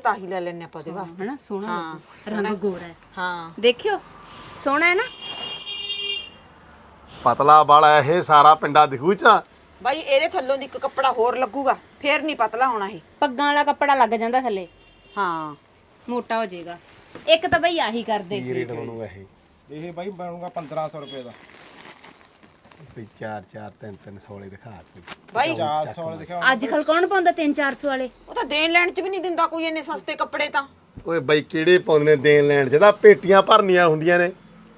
ਤਾਂ ਹੀ ਲੈ ਲੈਣੇ ਆਪਾਂ ਉਹਦੇ ਵਾਸਤੇ। ਹਨਾ ਸੋਹਣਾ ਹਾਂ, ਲੱਗੂ ਰੰਗ ਗੋਰਾ ਹੈ। ਹਾਂ। ਦੇਖਿਓ ਸੋਹਣਾ ਹੈ ਨਾ? ਪਤਲਾ ਵਾਲਾ ਇਹ ਸਾਰਾ ਪਿੰਡਾ ਦਿਖੂ ਚ। ਬਾਈ ਇਹਦੇ ਥੱਲੋਂ ਦੀ ਇੱਕ ਕੱਪੜਾ ਹੋਰ ਲੱਗੂਗਾ ਫੇਰ ਨਹੀਂ ਪਤਲਾ ਹੋਣਾ ਇਹ। ਪੱਗਾਂ ਵਾਲਾ ਕੱਪੜਾ ਲੱਗ ਜਾਂਦਾ ਥੱਲੇ। ਹਾਂ। ਮੋਟਾ ਹੋ ਜਾਏਗਾ। ਇੱਕ ਤਾਂ ਬਈ ਆਹੀ ਕਰਦੇ। ਰੇਟ ਬਣੂਗਾ ਇਹ? ਇਹ ਬਾਈ ਬਣੂਗਾ 1500 ਰੁਪਏ ਦਾ। ਵੀ 4 4 3 3 16 ਦਿਖਾ ਤੂੰ ਬਾਈ 400 ਵਾਲੇ ਦਿਖਾਓ ਅੱਜ ਕੱਲ ਕੌਣ ਪਾਉਂਦਾ 3-400 ਵਾਲੇ ਉਹ ਤਾਂ ਦੇਣ ਲੈਣ ਚ ਵੀ ਨਹੀਂ ਦਿੰਦਾ ਕੋਈ ਇੰਨੇ ਸਸਤੇ ਕੱਪੜੇ ਤਾਂ। ਓਏ ਬਾਈ ਕਿਹੜੇ ਪਾਉਂਦੇ ਨੇ ਦੇਣ ਲੈਣ ਜਿਹਦਾ ਪੇਟੀਆਂ ਭਰਨੀਆਂ ਹੁੰਦੀਆਂ ਨੇ।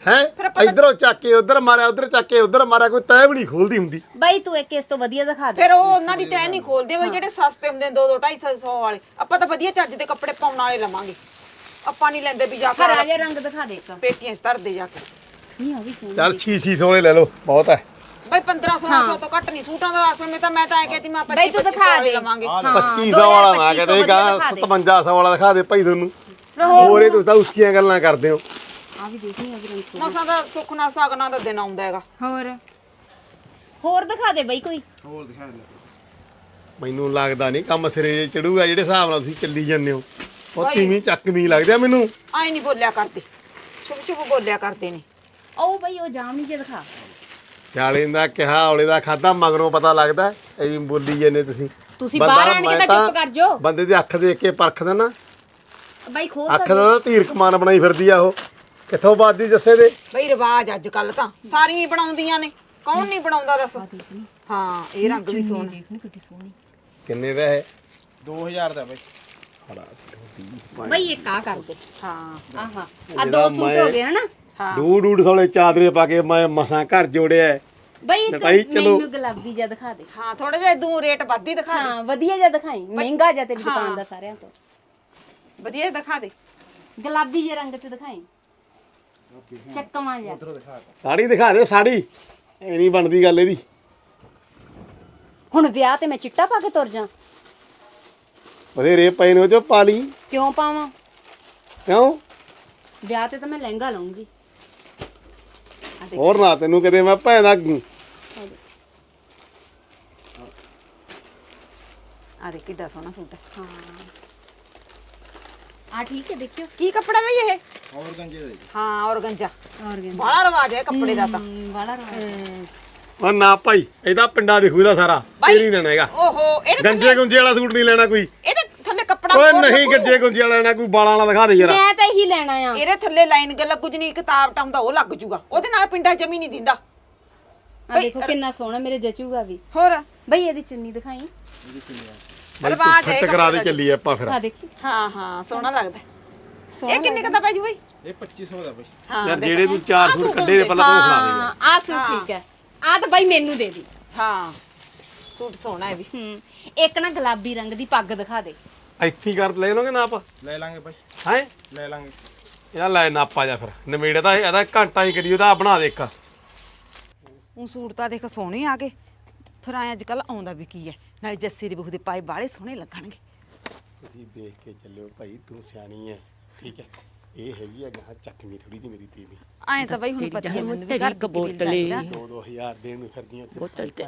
ਹੈ? ਇਧਰੋਂ ਚੱਕ ਕੇ ਉਧਰ ਮਾਰਿਆ ਉਧਰ ਚੱਕ ਕੇ ਉਧਰ ਮਾਰਿਆ ਕੋਈ ਤੈ ਵੀ ਨਹੀਂ ਖੋਲਦੀ ਹੁੰਦੀ। ਬਾਈ ਤੂੰ ਇੱਕ ਇਸ ਤੋਂ ਵਧੀਆ ਦਿਖਾ ਦੇ। ਫਿਰ ਉਹ ਉਹਨਾਂ ਦੀ ਤੈਅ ਨਹੀਂ ਖੋਲਦੇ ਬਈ ਜਿਹੜੇ ਸਸਤੇ ਹੁੰਦੇ ਨੇ 2 2 250 ਵਾਲੇ। ਆਪਾਂ ਤਾਂ ਵਧੀਆ ਚੱਜ ਦੇ ਕੱਪੜੇ ਪਾਉਣ ਵਾਲੇ ਲਵਾਂਗੇ। ਆਪਾਂ ਨਹੀਂ ਲੈਂਦੇ ਵੀ ਜਾ ਹਰਾ ਕੇ ਜਿਹਾ ਰੰਗ ਦਿਖਾ ਦੇ ਇੱਕ। ਪੇਟੀਆਂ 'ਚ ਧਰਦੇ ਜਾ ਕੇ। ਨਹੀਂ ਆ ਵੀ ਸੋਹਣਾ ਚੱਲ 6 600 ਵਾਲੇ ਲੈ ਲਓ ਬਹੁਤ ਹੈ। 15 1600 ਤੋਂ ਘੱਟ ਨਹੀਂ ਸੂਟਾਂ ਦਾ ਅਸਲ ਵਿੱਚ ਤਾਂ ਮੈਂ ਤਾਂ ਐ ਕਹਿੰਦੀ ਮੈਂ 25 ਬਈ ਤੂੰ ਦਿਖਾ ਦੇ। ਲਵਾਂਗੇ। ਹਾਂ, 2500 ਵਾਲਾ ਨਾ 2500 ਕਹਦੇ ਦਿਖਾ ਦੇ। 5700 ਵਾਲਾ ਦਿਖਾ ਦੇ ਭਾਈ ਤੁਹਾਨੂੰ। ਹੋਰ ਇਹ ਤੁਸੀਂ ਤਾਂ ਉੱਚੀਆਂ ਗੱਲਾਂ ਕਰਦੇ ਹੋ। ਆ ਵੀ ਰੰਗ ਸੋਹਣਾ ਮਸਾਂ ਦਾ ਸੁੱਖ ਨਾਲ ਸਾਗਨਾ ਦਾ ਦਿਨ ਆਉਂਦਾ ਹੈਗਾ। ਹੋਰ? ਹੋਰ ਦਿਖਾ ਦੇ ਬਈ ਕੋਈ। ਹੋਰ ਦਿਖਾ ਲੈ ਮੈਨੂੰ ਲੱਗਦਾ ਨਹੀਂ ਕੰਮ ਸਿਰੇ ਚੜੂਗਾ ਜਿਹੜੇ ਹਿਸਾਬ ਨਾਲ ਤੁਸੀਂ ਚੱਲੀ ਜਾਂਦੇ ਹੋ। ਉਹ ਕਿਵੇਂ ਚੱਕਵੀਂ ਲੱਗਦਾ ਮੈਨੂੰ। ਐ ਨਹੀਂ ਬੋਲਿਆ ਕਰਦੇ। ਸ਼ੁਭ ਸ਼ੁਭ ਬੋਲਿਆ ਕਰਦੇ ਨੇ। ਉਹ ਬਈ ਉਹ ਜਾਮਨੀ ਜੇ ਦਿਖਾ। ਸਿਆਲੇ ਦਾ ਕਿਹਾ ਔਲੇ ਦਾ ਖਾਦਾ ਮਗਰੋਂ ਪਤਾ ਲੱਗਦਾ ਐਂ ਬੋਲੀ ਜਾਂਦੇ ਤੁਸੀਂ। ਤੁਸੀਂ ਬੰਦਾ ਬਾਹਰ ਆਣ ਕੇ ਮੈਂ ਤਾਂ ਚੁੱਪ ਕਰ ਜਾਓ। ਬੰਦੇ ਦੀ ਅੱਖ ਦੇਖ ਕੇ ਪਰਖਦਾ ਨਾ ਬਾਈ ਖੋਲ ਅੱਖ ਤਾਂ ਦਾ ਤਾਂ ਧੀਰ ਕਮਾਨ ਬਣਾਈ ਫਿਰਦੀ ਆ ਉਹ। ਕਿੱਥੋਂ ਵੱਜਦੀ ਜੱਸੇ ਦੇ? ਬਈ ਰਿਵਾਜ ਅੱਜ ਕੱਲ ਤਾਂ। ਸਾਰੀਆਂ ਹੀ ਬਣਾਉਂਦੀਆਂ ਨੇ। ਕੌਣ ਨਹੀਂ ਬਣਾਉਂਦਾ ਦੱਸ? ਹਾਂ ਇਹ ਰੰਗ ਵੀ ਸੋਹਣਾ। ਦੇਖਣੀ ਕਿੱਡੀ ਸੋਹਣੀ। ਕਿੰਨੇ ਦਾ ਹੈ 2000 ਦਾ ਬਾਈ। ਬਈ ਇੱਕ ਆ ਕਰ। ਦੇ ਹਾਂ। ਆਹਾ ਆ ਦੋ ਸੂਟ ਹੋ ਗਏ ਹਨਾ? ਹਾਂ। ਡੂ ਡੂਡ ਸੋਲੇ ਚਾਦਰੇ ਪਾ ਕੇ ਮੈਂ ਮਸਾਂ ਘਰ ਜੋੜਿਆ ਹੈ। ਬਈ ਇੱਕ ਲਟਾਈ ਚਲੋ। ਮੈਨੂੰ ਗੁਲਾਬੀ ਜਿਹਾ ਦਿਖਾ ਦੇ। ਹਾਂ ਥੋੜਾ ਜਿਹਾ ਦੂ ਰੇਟ ਵੱਧ ਹੀ ਦਿਖਾ ਦੇ। ਹਾਂ ਵਧੀਆ ਜਿਹਾ ਦਿਖਾਈ। ਮਹਿੰਗਾ ਜਿਹਾ ਤੇਰੀ ਦੁਕਾਨ ਦਾ ਸਾਰਿਆਂ ਤੋਂ। ਵਧੀਆ ਜਿਹਾ ਦਿਖਾ ਦੇ। ਗੁਲਾਬੀ ਜਿਹੇ ਰੰਗ ਚ ਦਿਖਾਈ। ਚੱਕਵਾਂ ਜਿਹਾ। ਸਾੜੀ ਦਿਖਾ ਦੇ ਸਾੜੀ। ਐ ਨਹੀਂ ਬਣਦੀ ਗੱਲ ਇਹਦੀ। ਹੁਣ ਵਿਆਹ ਤੇ ਮੈਂ ਚਿੱਟਾ ਪਾ ਕੇ ਤੁਰ ਜਾ। ਬਥੇਰੇ ਪਏ ਨੇ ਉਹ ਚੋਂ ਪਾ ਲਈ ਕਿਉਂ ਪਾਵਾਂ? ਕਿਉਂ? ਵਿਆਹ ਤੇ ਤਾਂ ਮੈਂ ਲਹਿੰਗਾ ਲਾਉਂਗੀ। ਹੋਰ ਨਾ ਤੈਨੂੰ ਕਿਤੇ ਮੈਂ ਭੈਣ ਦਾ ਆ ਦੇ ਕਿੱਡਾ ਸੋਹਣਾ ਸੂਟ ਹੈ। ਹਾਂ। ਆ ਠੀਕ ਹੈ ਦੇਖਿਓ। ਕੀ ਕੱਪੜਾ ਬਈ ਇਹ? ਹੋਰ ਗੰਜੇ ਦੇ ਹਾਂ ਔਰਗੰਜਾ। ਆਰਗਨ ਬੜਾ ਰਿਵਾਜ ਹੈ ਕੱਪੜੇ ਦਾ ਤਾਂ। ਵਾਲਾ ਉਹ ਨਾ ਭਾਈ ਇਹਦਾ ਪਿੰਡਾ ਦਿਖੂਦਾ ਸਾਰਾ। ਬਾਈ। ਇਹ ਨਹੀਂ ਲੈਣਾ ਹੈਗਾ। ਓਹੋ ਇਹਦੇ ਗੰਜੇ ਗੁੰਜੇ ਵਾਲਾ ਸੂਟ ਨਹੀਂ ਲੈਣਾ ਕੋਈ। ਇਹਦੇ ਥੱਲੇ ਕੱਪੜਾ ਓਏ ਨਹੀਂ। ਗੰਜੇ ਗੁੰਜੇ ਵਾਲਾ ਲੈਣਾ ਕੋਈ ਬਾਲਾਂ ਵਾਲਾ ਦਿਖਾ ਦੇ ਜਰਾ ਮੈਂ ਤਾਂ ਇਹੀ ਲੈਣਾ ਆ। ਇਹਦੇ ਥੱਲੇ ਲਾਈਨ ਗ ਲੱਗੂ ਜਨੀ ਕਿਤਾਬ ਟਾਉਂਦਾ ਉਹ ਲੱਗ ਜੂਗਾ। ਉਹਦੇ ਨਾਲ ਪਿੰਡਾ ਜਮੀ ਨਹੀਂ ਦਿੰਦਾ। ਆ ਦੇਖੋ ਕਿੰਨਾ ਸੋਹਣਾ ਮੇਰੇ ਜਚੂਗਾ ਵੀ। ਹੋਰ? ਬਈ ਇਹਦੀ ਚੁੰਨੀ ਦਿਖਾਈ। ਰਿਵਾਜ ਹੈ ਫਿੱਟ ਕਰਾ ਦੇ ਚੱਲੀ ਆਪਾਂ ਫਿਰ। ਆ ਦੇਖੀ। ਹਾਂ ਹਾਂ ਸੋਹਣਾ ਲੱਗਦਾ। ਸੋਹਣਾ ਇਹ ਕਿੰਨੇ ਕਦਾ ਪੈ ਜੂ ਬਈ? ਇਹ 2500 ਦਾ ਬਾਈ। ਯਾਰ। ਜਿਹੜੇ ਤੂੰ ਚਾਰ ਆਹ ਸੂਟ ਸੂਟ ਕੱਢੇ ਨੇ। ਪਹਿਲਾਂ ਤੂੰ ਖਿਲਾ ਦੇ ਹਾਂ ਆ ਸੂਟ ਠੀਕ ਹੈ। ਆ ਤਾਂ ਬਾਈ ਮੈਨੂੰ ਦੇ ਦੀ। ਹਾਂ ਸੂਟ ਸੋਹਣਾ ਹੈ ਵੀ। ਹੂੰ ਇੱਕ ਨਾ ਗੁਲਾਬੀ ਰੰਗ ਦੀ ਪੱਗ ਦਿਖਾ ਦੇ। ਇੱਥੇ ਹੀ ਕਰ ਲੈ ਲੋਗੇ ਨਾਪ? ਲੈ ਲਾਂਗੇ ਬਾਈ। ਹੈ? ਲੈ ਲਾਂਗੇ। ਇਹਦਾ ਲੈ ਨਾਪਾ ਜਾ ਫਿਰ। ਨਵੇੜੇ ਤਾਂ ਇਹਦਾ ਘੰਟਾ ਹੀ ਕਰੀ ਉਹਦਾ ਬਣਾ ਦੇ ਇੱਕ। ਉਹ ਸੂਟ ਤਾਂ ਦੇਖ ਸੋਹਣੇ ਆ ਗਏ। ਫਿਰ ਐ ਅੱਜ ਕੱਲ ਆਉਂਦਾ ਵੀ ਕੀ ਹੈ ਨਾਲੇ ਜੱਸੀ ਦੀ ਬਹੂ ਦੇ ਪਾਏ ਬਾਲੇ ਸੋਹਣੇ ਲੱਗਣਗੇ। ਤੁਸੀਂ ਦੇਖ ਕੇ ਚੱਲਿਓ ਭਾਈ ਤੂੰ ਸਿਆਣੀ ਹੈ ਠੀਕ ਹੈ ਇਹ ਹੈਗੀ ਆ ਗਾਹ ਚੱਕਵੀਂ ਥੋੜੀ ਜਿਹੀ ਮੇਰੀ ਤੀਵੀਂ। ਐ ਤਾਂ ਬਈ ਹੁਣ ਪਤਾ ਹੈ ਮੈਨੂੰ ਵੀ ਘਰ ਬੋਤਲੇ 2-2000 ਦੇਣ ਨੂੰ ਫਿਰਦੀਆਂ ਤੇ ਬੋਤਲ ਤੇ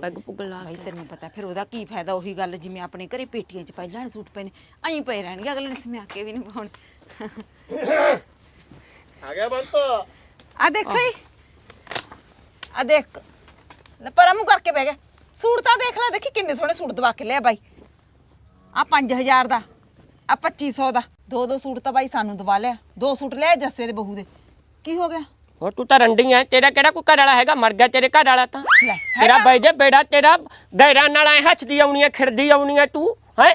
ਪੈਗ ਪੁਗ ਲਾ ਭਾਈ ਤੈਨੂੰ ਪਤਾ ਫਿਰ ਉਹਦਾ ਕੀ ਫਾਇਦਾ ਉਹੀ ਗੱਲ ਜਿਵੇਂ ਆਪਣੇ ਘਰੇ ਪੇਟੀਆਂ 'ਚ ਪਹਿਲਾਂ ਵਾਲੇ ਸੂਟ ਪਏ ਨੇ ਐਂ ਪਏ ਰਹਿਣਗੇ ਅਗਲੇ ਨੇ ਸਮਿਆ ਕੇ ਵੀ ਨਹੀਂ ਪਾਉਣ। ਆ ਗਿਆ ਬੰਤ। ਆ ਦੇਖੋ ਜੀ। ਆ ਦੇਖ। ਲੈ ਪਰਾਂ ਮੂੰਹ ਕਰਕੇ ਬਹਿ ਗਿਆ। ਸੂਟ ਤਾਂ ਦੇਖ ਲੈ ਦੇਖੀ ਕਿੰਨੇ ਸੋਹਣੇ ਸੂਟ ਦਵਾ ਕੇ ਲਿਆ ਬਾਈ। ਆ 5000 ਦਾ ਆ 2500 ਦਾ। ਦੋ ਦੋ ਸੂਟ ਤਾਂ ਬਾਈ ਸਾਨੂੰ ਦਵਾ ਲਿਆ। ਦੋ ਸੂਟ ਲਿਆ ਜੱਸੇ ਦੇ ਬਹੂ ਦੇ। ਕੀ ਹੋ ਗਿਆ? ਹੋਰ ਤੂੰ ਤਾਂ ਰੰਡੀ ਐ। ਤੇਰਾ ਕਿਹੜਾ ਕੋਈ ਘਰ ਵਾਲਾ ਹੈਗਾ? ਮਰ ਗਿਆ ਤੇਰੇ ਘਰ ਵਾਲਾ ਤਾਂ। ਲੈ ਤੇਰਾ ਬਾਈ ਜੇ ਬੇੜਾ ਤੇਰਾ ਗੈਰਾਂ ਨਾਲ ਐ ਹੱਸਦੀ ਆਉਣੀ ਐ ਖਿੜਦੀ ਆਉਣੀ ਐ ਤੂੰ ਹੈ?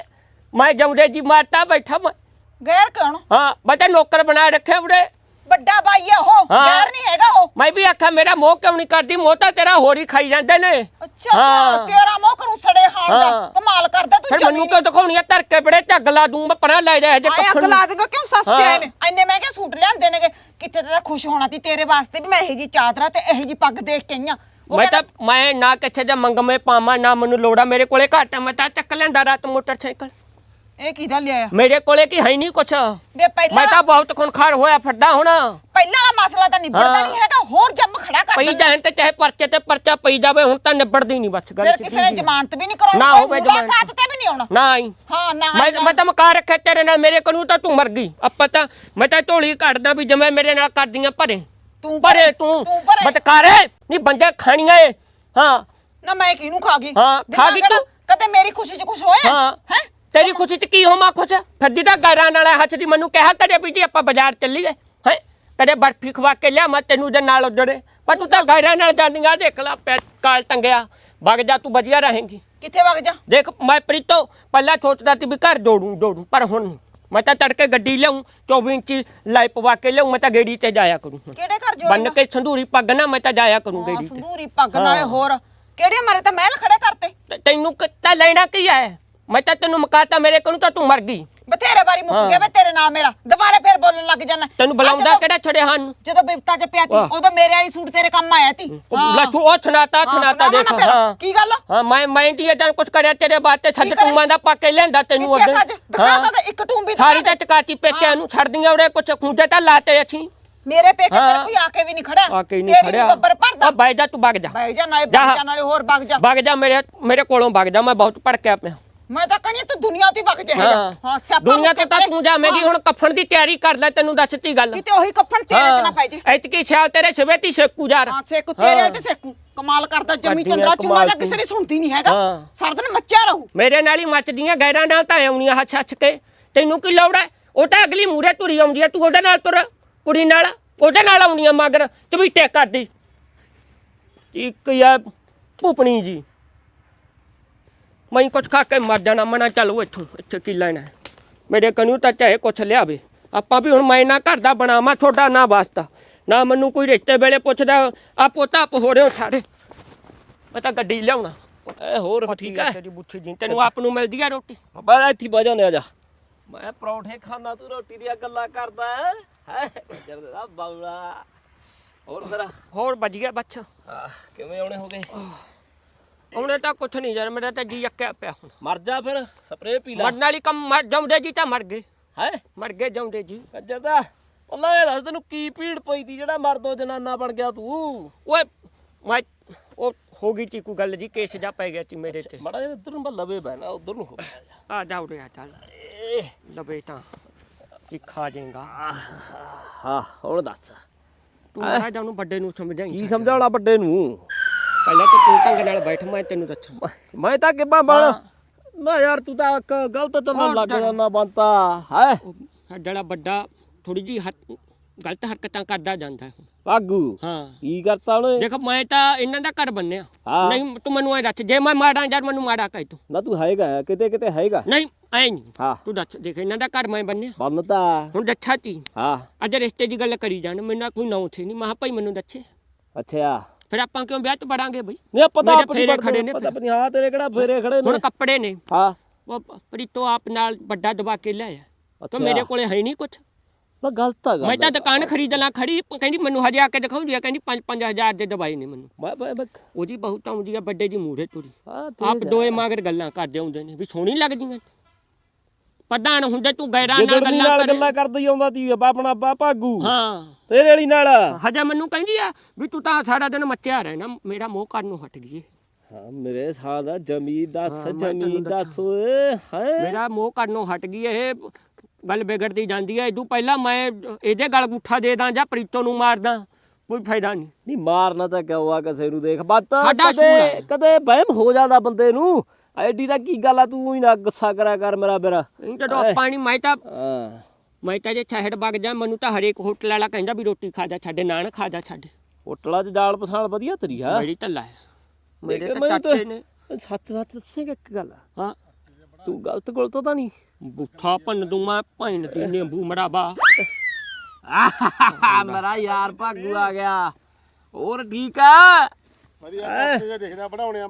ਮੈਂ ਜਮਦੇ ਜੀ ਮਾਰਤਾ ਬੈਠਾ ਮੈਂ। ਗੈਰ ਕੌਣ? ਹਾਂ ਬਤਾ ਨੌਕਰ ਬਣਾ ਰੱਖਿਆ ਉਰੇ। ਵੱਡਾ ਬਾਈ ਆ ਉਹ ਹਾਂ। ਗੈਰ ਨਹੀਂ ਹੈਗਾ ਉਹ। ਮੈਂ ਵੀ ਆਖਿਆ ਮੇਰਾ ਮੋਹ ਕਿਉਂ ਨਹੀਂ ਕਰਦੀ? ਮੋਹ ਤਾਂ ਤੇਰਾ ਹੋਰ ਹੀ ਖਾਈ ਜਾਂਦੇ ਨੇ। ਅੱਛਾ ਅੱਛਾ ਹਾਂ। ਤੇਰਾ ਮੂੰਹ ਕਰੂ ਸੜੇ ਹਾਣ ਦਾ। ਹਾਂ। ਕਮਾਲ ਕਰਦਾ ਤੂੰ ਫਿਰ ਮੈਨੂੰ ਕਿਉਂ ਦਿਖਾਉਣੀ ਐ ਧਰ ਕੇ ਬੜੇ ਝੱਗ ਲਾ ਦੂੰ ਮੈਂ ਪਰਾਂ ਲੈ ਜਾ ਜੇ ਆਇਆ ਕੱਖ ਅਕਲ ਲਾ ਦੇਗਾ ਕਿਉਂ ਸਸਤੇ। ਆਏ ਨੇ? ਇੰਨੇ ਮਹਿੰਗੇ ਸੂਟ ਲਿਆਂਦੇ ਨੇਗੇ। ਕਿੱਥੇ ਤੇ ਖੁਸ਼ ਹੋਣਾ ਤੀ ਤੇਰੇ ਵਾਸਤੇ ਵੀ ਮੈਂ ਇਹੋ ਜੀ ਚਾਦਰਾ ਤੇ ਇਹੋ ਜੀ ਪੱਗ ਦੇਖ ਕੇ ਆਈਆਂ ਮੈਂ ਤਾਂ ਮੈਂ ਨਾ ਕਿੱਥੇ ਦੇ ਮੰਗਮੇ ਪਾਵਾਂ ਨਾ ਮੈਨੂੰ ਲੋੜਾ। ਮੇਰੇ ਕੋਲੇ ਘੱਟ ਆ, ਮੈਂ ਤਾਂ ਚੱਕ ਲੈਂਦਾ ਰਾਤ ਮੋਟਰਸਾਈਕਲ। ਇਹ ਕਿਹਦਾ ਲਿਆਇਆ ਮੇਰੇ ਕੋਲੇ ਕੀ ਹੈ ਨਹੀਂ ਕੁਛ? ਵੇ ਪਹਿਲਾਂ ਮੈਂ ਤਾਂ ਬਹੁਤ ਖੁਨਖਾਰ ਹੋਇਆ ਫਿਰਦਾ ਹੁਣ। ਪਹਿਲਾਂ ਵਾਲਾ ਮਸਲਾ ਤਾਂ ਨਿਬੜਦਾ ਹਾਂ। ਨਹੀਂ ਹੈਗਾ ਹੋਰ ਜੱਬ ਖੜਾ ਕਰ ਪਈ। ਜਾਣ ਤੇ ਚਾਹੇ ਪਰਚੇ ਤੇ ਪਰਚਾ ਪਈ ਜਾਵੇ ਹੁਣ ਤਾਂ ਨਿਬੜਦੀ ਨਹੀਂ ਬਸ ਗੱਲ ਫਿਰ ਕਿਸੇ ਨੇ। ਜ਼ਮਾਨਤ ਵੀ ਨਹੀਂ ਕਰਾਉਣੀ ਨਾ ਹੋਵੇ ਜ਼ਮਾਨਤ। ਤੇ ਵੀ ਨਹੀਂ ਆਉਣਾ। ਨਾ ਆਈ। ਹਾਂ ਨਾ ਮੈਂ ਤਾਂ ਮਕਾ ਰੱਖਿਆ ਤੇਰੇ ਨਾਲ ਮੇਰੇ ਕੋਲੋਂ ਤਾਂ ਤੂੰ ਮਰ ਗਈ। ਆਪਾਂ ਤਾਂ ਮੈਂ ਤਾਂ ਢੋਲੀ ਕੱਢਦਾ ਵੀ ਜਿਵੇਂ ਮੇਰੇ ਨਾਲ ਕਰਦੀਆਂ ਭਰੇ। ਤੂੰ ਭਰੇ ਤੂੰ। ਤੂੰ ਭਰੇ। ਬਤਕਾਰੇ ਨਹੀਂ ਬੰਦੇ ਖਾਣੀਆਂ ਏ। ਹਾਂ। ਨਾ ਮੈਂ ਕਿਹਨੂੰ ਖਾ ਗਈ? ਹਾਂ, ਖਾ ਗਈ ਤੂੰ। ਕਦੇ ਮੇਰੀ ਖੁਸ਼ੀ 'ਚ ਕੁਝ ਹੋਇਆ? ਹਾਂ। ਹੈ? ਤੇਰੀ ਖੁਸ਼ੀ ਚ ਕੀ ਹੋਵਾਂ ਖੁਸ਼? ਫਿਰਦੀ ਤਾਂ ਗੈਰਾਂ ਨਾਲ ਹੱਥ ਦੀ ਮੈਨੂੰ ਕਿਹਾ ਕਦੇ ਵੀ ਜੀ ਆਪਾਂ ਬਾਜ਼ਾਰ ਚੱਲੀਏ ਹੈ? ਕਦੇ ਬਰਫੀ ਖਵਾ ਕੇ ਲਿਆ ਮੈਂ ਤੈਨੂੰ ਦੇ ਨਾਲ ਉਡੜੇ ਪਰ ਤੂੰ ਤਾਂ ਗੈਰਾਂ ਨਾਲ ਜਾਂਦੀਆਂ ਦੇਖ ਲਾ ਪੈ ਕਾਲ ਟੰਗਿਆ। ਵਗ ਜਾ ਤੂੰ ਵਧੀਆ ਰਹੇਂਗੀ। ਕਿੱਥੇ ਵਗ ਜਾ? ਦੇਖ ਮੈਂ ਪ੍ਰੀਤੋ ਪਹਿਲਾਂ ਸੋਚਦਾ ਸੀ ਵੀ ਘਰ ਜੋੜੂ ਜੋੜੂ ਪਰ ਹੁਣ ਨਹੀਂ। ਮੈਂ ਤਾਂ ਤੜਕੇ ਗੱਡੀ ਲਿਆਉਂ 24 ਇੰਚੀ ਲਾਈਟ ਪਵਾ ਕੇ ਲਿਆਉਂ ਮੈਂ ਤਾਂ ਗੇੜੀ ਤੇ ਜਾਇਆ ਕਰੂੰ ਹੁਣ। ਕਿਹੜੇ ਘਰ ਜੋੜੇਗਾ ਬੰਨ ਕੇ ਸੰਧੂਰੀ ਪੱਗ ਨਾ ਮੈਂ ਤਾਂ ਜਾਇਆ ਕਰੂੰ ਗੇੜੀ ਤੇ। ਸੰਧੂਰੀ ਪੱਗ। ਨਾਲੇ ਹੋਰ। ਕਿਹੜੇ ਮਾਰੇ ਤਾਂ ਮਹਿਲ ਖੜੇ ਕਰਤੇ? ਤੇ ਤੈਨੂੰ ਕਿੱਤਾ ਲੈਣਾ ਕੀ ਹੈ? ਮੈਂ ਤਾਂ ਤੈਨੂੰ ਮਕਾਤਾ ਮੇਰੇ ਕੋਲੋਂ ਤਾਂ ਤੂੰ ਮਰ ਗਈ। ਬਥੇਰੇ ਵਾਰੀ ਮੁੱਕ ਹਾਂ। ਗਿਆ ਵੇ ਤੇਰੇ ਨਾਲ ਮੇਰਾ। ਦੁਬਾਰੇ ਫੇਰ ਬੋਲਣ ਲੱਗ ਜਾਣਾ ਤੈਨੂੰ ਬੁਲਾਉਂਦਾ ਕਿਹੜਾ ਛੜਿਆ ਹਨ? ਜਦੋਂ ਬਿਪਤਾ ਚ ਪਿਆ ਤੀ ਵਾਹ। ਉਦੋਂ ਮੇਰੇ ਵਾਲੀ ਸੂਟ ਤੇਰੇ ਕੰਮ ਆਇਆ ਤੀ। ਲੈ ਤੂੰ ਉਹ ਹਾਂ, ਸੁਣਾਤਾ ਸੁਣਾਵਾਂ ਦੇਖ ਨਾ ਫਿਰ। ਹਾਂ। ਕੀ ਗੱਲ? ਹਾਂ ਮੈਂ ਮੈਂ ਜੀ ਜਾਂ ਕੁਛ ਕਰਿਆ ਤੇਰੇ ਬਾਤ ਤੇ ਛੱਡ ਕੀ ਕਰੇ? ਤੂੰ ਮੈਂ ਦਾ ਪਾ ਕੇ ਲੈਂਦਾ ਤੈਨੂੰ ਕਿੱਥੇ ਅੱਗੇ। ਸੱਜ? ਦਿਖਾਤਾ ਤਾਂ ਇੱਕ ਟੂੰਬੀ ਦਿਖਾ ਸਾਰੀ ਦੇ। ਤਾਂ ਚਕਾਤੀ ਪੇਕਿਆਂ ਨੂੰ ਛੱਡਦੀਆਂ ਉਰੇ ਕੁਛ ਖੁੰਝੇ ਤਾਂ ਲਾਤੇ ਅਸੀਂ। ਮੇਰੇ ਪੇਕੇ ਹਾਂ। ਤੇਰੇ ਕੋਈ ਆ ਕੇ ਵੀ ਨਹੀਂ ਖੜਿਆ। ਆ ਕੇ ਨਹੀਂ ਤੇਰੀ ਖੜਿਆ। ਬੱਬਰ ਭਰਦਾ। ਉਹ ਬਾਈ ਜਾ ਤੂੰ ਵਗ ਜਾ। ਬਾਈ ਜਾ ਨਾਲੇ ਜਾ। ਨਾਲੇ ਹੋਰ ਵਗ ਜਾ। ਵਗ ਜਾ ਮੇਰੇ ਮੇਰੇ ਕੋਲੋਂ ਵਗ ਜਾ ਮੈਂ ਬਹੁਤ ਭੜਕਿਆ ਪਿਆ। ਮੈਂ ਤਾਂ ਕਹਣੀ ਤੂੰ ਦੁਨੀਆ ਤੋਂ ਹੀ ਵਗ ਜਾ ਹਾਂ। ਸਿਆਪਾ ਦੁਨੀਆ ਤੋਂ ਤਾਂ। ਤੂੰ ਜਾਵੇਂਗੀ ਹੁਣ ਕਫਨ ਦੀ ਤਿਆਰੀ ਕਰ ਲੈ ਤੈਨੂੰ ਦੱਸਤੀ ਗੱਲ। ਕਿਤੇ ਉਹੀ ਕੱਫਣ ਤੇਰੇ ਤੇ ਨਾ ਪੈ ਜੇ। ਐਤਕੀ ਸਿਆਲ ਤੇਰੇ ਸਵੇਤੀ ਸੇਕੂ ਯਾਰ। ਹਾਂ ਸੇਕੂ ਤੇਰੇ। ਤੇ ਸੇਕੂ। ਕਮਾਲ ਕਰਦਾ ਜਮੀ ਆ ਚੰਦਰਾ ਚੁੰਮਾ ਤੂੰ। ਕਿਸੇ ਨੇ ਸੁਣਦੀ ਨਹੀਂ ਹੈਗਾ। ਹਾਂ। ਸਾਰਾ ਦਿਨ ਮੱਚਿਆ ਰਹੂ। ਮੇਰੇ ਨਾਲ ਹੀ ਮੱਚਦੀਆਂ ਗੈਰਾਂ ਨਾਲ ਤਾਂ ਆਉਣੀਆਂ ਹੱਛ ਹੱਛ ਕੇ। ਤੈਨੂੰ ਕੀ ਲੋੜ ਹੈ? ਉਹ ਤਾਂ ਅਗਲੀ ਮੂਰੇ ਤੁਰੀ ਆਉਂਦੀ ਹੈ ਤੂੰ ਉਹਦੇ ਨਾਲ ਤੁਰ। ਕੁੜੀ ਨਾਲ ਉਹਦੇ ਨਾਲ ਆਉਣੀਆਂ ਮਗਰ। ਚਵੀਟੇ ਕਰਦੀ। ਇੱਕ ਯਾ ਭੁਪਣੀ ਜੀ। ਮੈਂ ਕੁਛ ਖਾ ਕੇ ਮਰ ਜਾਣਾ ਮਨਾ ਚੱਲੋ ਇੱਥੋਂ ਇੱਥੇ ਕੀ ਲੈਣਾ ਹੈ? ਮੇਰੇ ਕਨੂ ਤਾਂ ਚਾਹੇ ਕੁਛ ਲਿਆਵੇ। ਆਪਾਂ ਵੀ ਹੁਣ ਮੈਂ ਨਾ ਘਰ ਦਾ ਬਣਾਵਾਂ ਛੋਟਾ ਨਾ ਵਾਸਤਾ। ਨਾ ਮੈਨੂੰ ਕੋਈ ਰਿਸ਼ਤੇ ਵੇਲੇ ਪੁੱਛਦਾ ਆ ਪੋਤਾ ਆਪ ਹੋ ਰਹੇ ਛਾੜੇ ਮੈਂ ਤਾਂ ਗੱਡੀ ਲਿਆਉਣਾ। ਐ ਹੋਰ ਠੀਕ ਹੈ। ਤੇਰੀ ਬੁੱਥੀ ਜੀ ਤੈਨੂੰ ਆਪ ਨੂੰ ਮਿਲਦੀ ਆ ਰੋਟੀ? ਬਾ ਇੱਥੇ ਬਜਾ ਨੇ ਆ ਜਾ। ਮੈਂ ਪਰੌਂਠੇ ਖਾਣਾ ਤੂੰ ਰੋਟੀ ਦੀਆਂ ਗੱਲਾਂ ਕਰਦਾ ਹੈ? ਹੈ? ਜਰਦਾ ਬਾਉਲਾ ਹੋਰ ਜ਼ਰਾ ਹੋਰ ਵੱਜ ਗਿਆ ਬੱਚਾ ਕਿਵੇਂ ਆਉਣੇ ਹੋ ਗਏ? ਉਹਨੇ ਤਾਂ ਕੁਛ ਨਹੀਂ ਯਾਰ ਮੇਰਾ ਤਾਂ ਜੀ ਅੱਕਿਆ ਪਿਆ ਹੁਣ। ਮਰ ਜਾ ਫਿਰ ਸਪਰੇ ਪੀ ਲੈ। ਮਰਨ ਵਾਲੀ ਕੰਮ ਮਰ ਜਾਉਂਦੇ ਜੀ ਤਾਂ ਮਰ ਗਏ। ਹੈ? ਮਰ ਗਏ ਜਾਉਂਦੇ ਜੀ। ਜਰਦਾ ਅੱਲਾ ਇਹ ਦੱਸ ਤੈਨੂੰ ਕੀ ਭੀੜ ਪਈ ਤੀ ਜਿਹੜਾ ਮਰਦੋ ਜਨਾਨਾ ਬਣ ਗਿਆ ਤੂੰ? ਓਏ ਮੈਂ ਉਹ ਹੋ ਗਈ ਚੀਕੂ ਗੱਲ ਜੀ ਕੇਸ ਜਾ ਪੈ ਗਿਆ ਸੀ ਮੇਰੇ ਤੇ। ਮੜਾ ਜਿਹਾ ਇੱਧਰ ਨੂੰ ਮੈਂ ਲਵੇ ਬਹਿਣਾ ਉਧਰ ਨੂੰ ਹੋ ਗਿਆ ਆ ਜਾ ਉਰੇ ਆ ਚੱਲ ਲਬੇ ਤਾਂ ਕੀ ਖਾ ਜਾਏਗਾ। ਹਾਂ ਹੁਣ ਦੱਸ। ਤੂੰ ਨਾ ਜਾ ਉਹਨੂੰ ਵੱਡੇ ਨੂੰ ਸਮਝਾਈ ਕੀ ਸਮਝਾਉਣਾ ਵੱਡੇ ਨੂੰ? ਪਹਿਲਾਂ ਤਾਂ ਤੂੰ ਢੰਗ ਨਾਲ ਬੈਠ ਮੈਂ ਤੈਨੂੰ ਦੱਸਾਂ। ਮੈਂ ਤਾਂ ਕਿੱਬਾਂ ਬਣ? ਨਾ ਯਾਰ ਤੂੰ ਤਾਂ ਇੱਕ ਗਲਤ ਚੱਲਣ ਲੱਗ। ਜਾਂਦਾ ਬੰਤਾ ਹੈ? ਸਾਡਾ ਵੱਡਾ ਥੋੜੀ ਜੀ ਗਲਤ ਹਰਕਤਾਂ ਕਰਦਾ ਜਾਂਦਾ। ਆਗੂ ਹਾਂ। ਕੀ ਕਰਤਾ ਉਹਨੇ? ਦੇਖ ਮੈਂ ਤਾਂ ਇਹਨਾਂ ਦਾ ਘਰ ਬੰਨਿਆ। ਨਹੀਂ ਤੂੰ ਮੈਨੂੰ ਐ ਦੱਸ ਜੇ ਮੈਂ ਮਾੜਾ ਯਾਰ ਮੈਨੂੰ ਮਾੜਾ ਕਹਿ ਤੂੰ। ਨਾ ਤੂੰ ਹੈਗਾ ਕਿਤੇ ਕਿਤੇ ਹੈਗਾ। ਨਹੀਂ ਐ ਨਹੀਂ। ਹਾਂ। ਤੂੰ ਦੱਸ ਦੇਖ ਇਹਨਾਂ ਦਾ ਘਰ ਮੈਂ ਬੰਨਿਆ। ਬੰਨਤਾ ਹੁਣ ਦੱਛਾ ਤੀ ਹਾਂ। ਅੱਜ ਰਿਸ਼ਤੇ ਦੀ ਗੱਲ ਕਰੀ ਜਾਣ ਮੈਨੂੰ ਕੋਈ ਨਾਂ ਸੀ ਨਹੀਂ ਮਹਾ ਭਾਈ ਮੈਨੂੰ ਦੱਸੇ। ਅੱਛਾ। ਫਿਰ ਆਪਾਂ ਕਿਉਂ ਵਿਆਹ ਚ ਬੜਾਂਗੇ ਬਈ? ਨਹੀਂ ਪਤਾ ਮੇਰੇ ਆਪਣੀ ਫੇਰੇ ਖੜੇ ਨੇ ਪਤਾ। ਆਪਣੀ ਹਾਂ ਤੇਰੇ ਕਿਹੜਾ ਫੇਰੇ ਖੜੇ ਹੁਣ ਨੇ ਕੱਪੜੇ ਨੇ। ਹਾਂ। ਉਹ ਪ੍ਰੀਤੋ ਆਪ ਨਾਲ ਵੱਡਾ ਦਬਾ ਕੇ ਲਿਆਇਆ ਤਾਂ। ਮੇਰੇ ਕੋਲੇ ਹੈ ਨਹੀਂ ਕੁਛ। ਤਾਂ ਗਲਤ ਆ ਗੱਲ ਮੈਂ ਤਾਂ ਦੁਕਾਨ ਖਰੀਦਣਾ ਖੜੀ ਕਹਿੰਦੀ ਮੈਨੂੰ ਹਜੇ ਆ ਕੇ ਦਿਖਾਉਂਦੀ ਆ ਕਹਿੰਦੀ 5-5000 ਦੇ ਦਵਾਈ ਨੇ ਮੈਨੂੰ। ਉਹਦੀ ਬਹੁਤ ਆਉਂਦੀ ਆ ਵੱਡੇ ਜੀ ਮੂਰੇ ਤੁਰੀ। ਆਪ ਦੋਏ ਮਾਗਰ ਗੱਲਾਂ ਕਰਦੇ ਹੁੰਦੇ ਨੇ ਵੀ ਸੋਹਣੀ ਲੱਗਦੀਆਂ। ਪ੍ਰਧਾਨ ਹੁੰਦੇ ਤੂੰ ਗੈਰਾਂ ਨਾਲ ਗੱਲਾਂ ਨਾਲ ਕਰ। ਗੱਲਾਂ ਕਰਦਾ ਹੀ ਆਉਂਦਾ ਤੀ ਆਪਣਾ ਬਾ ਭਾਗੂ। ਹਾਂ। ਤੇਰੇ ਵਾਲੀ ਨਾਲ। ਹਜੇ ਮੈਨੂੰ ਕਹਿੰਦੀ ਆ ਵੀ ਤੂੰ ਤਾਂ ਸਾਰਾ ਦਿਨ ਮੱਚਿਆ ਰਹਿਣਾ ਮੇਰਾ ਮੋਹ ਕਰਨ ਨੂੰ ਹਟ ਗਈ ਹਾਂ ਮੇਰੇ ਸਾਹ ਦਾ ਜਮੀ ਦੱਸ ਜਮੀ ਦੱਸ। ਓਏ ਹੈ? ਮੇਰਾ ਮੋਹ ਕਰਨੋਂ ਹਟ ਗਈ ਇਹ ਗੱਲ ਵਿਗੜਦੀ ਜਾਂਦੀ ਹੈ ਇਦੋਂ ਪਹਿਲਾਂ ਮੈਂ ਇਹਦੇ ਗਲ ਗੁੱਠਾ ਦੇ ਦਾਂ ਜਾਂ ਪ੍ਰੀਤੋ ਨੂੰ ਮਾਰਦਾ ਕੋਈ ਫਾਇਦਾ ਨਹੀਂ। ਨਹੀਂ ਮਾਰਨਾ ਤਾਂ ਕਿਉਂ ਆ ਕਿਸੇ ਨੂੰ ਦੇਖ। ਬੱਤ ਕਦੇ। ਕਦੇ ਵਹਿਮ ਹੋ ਜਾਂਦਾ ਬੰਦੇ ਨੂੰ। ਐਡੀ ਦਾ ਕੀ ਗੱਲ ਆ ਤੂੰ ਹੀ ਨਾ ਗੁੱਸਾ ਕਰਿਆ ਕਰ ਮੇਰਾ ਵੀਰ ਜਦੋਂ ਆਪਾਂ ਨਹੀਂ ਮੈਂ ਤਾਂ ਹਾਂ। ਮੈਂ ਤਾਂ ਜੇ ਛਹਿੜ ਵਗ ਜਾ ਮੈਨੂੰ ਤਾਂ ਹਰੇਕ ਹੋਟਲ ਵਾਲਾ ਕਹਿੰਦਾ ਵੀ ਰੋਟੀ ਖਾ ਜਾ ਛੱਡੇ ਨਾਨ ਖਾ ਜਾ ਛੱਡ। ਹੋਟਲਾਂ 'ਚ ਜਾਲ ਪਛਾਣ ਵਧੀਆ ਤੇਰੀ ਆ ਮੇਰੀ ਢੱਲਾ ਹੈ ਮੇਰੇ ਤਾਂ ਚਾਚੇ ਨੇ। ਸੱਚ ਸੱਚ ਦੱਸੇਗਾ ਇੱਕ ਗੱਲ ਹਾਂ। ਤੂੰ ਗਲਤ ਗੁਲਤ ਤਾਂ ਨਹੀਂ। ਬੁੱਠਾ ਭੰਨ ਦੂੰ ਮੈਂ ਭੈਣ ਦੀ ਨਿੰਬੂ ਮਰਾਬਾ। ਮੇਰਾ ਯਾਰ ਭਾਗੂ ਆ ਗਿਆ। ਹੋਰ ਠੀਕ ਆ? ਵਧੀਆ ਦੇਖਦਾ ਬਣਾਉਣੇ ਆ।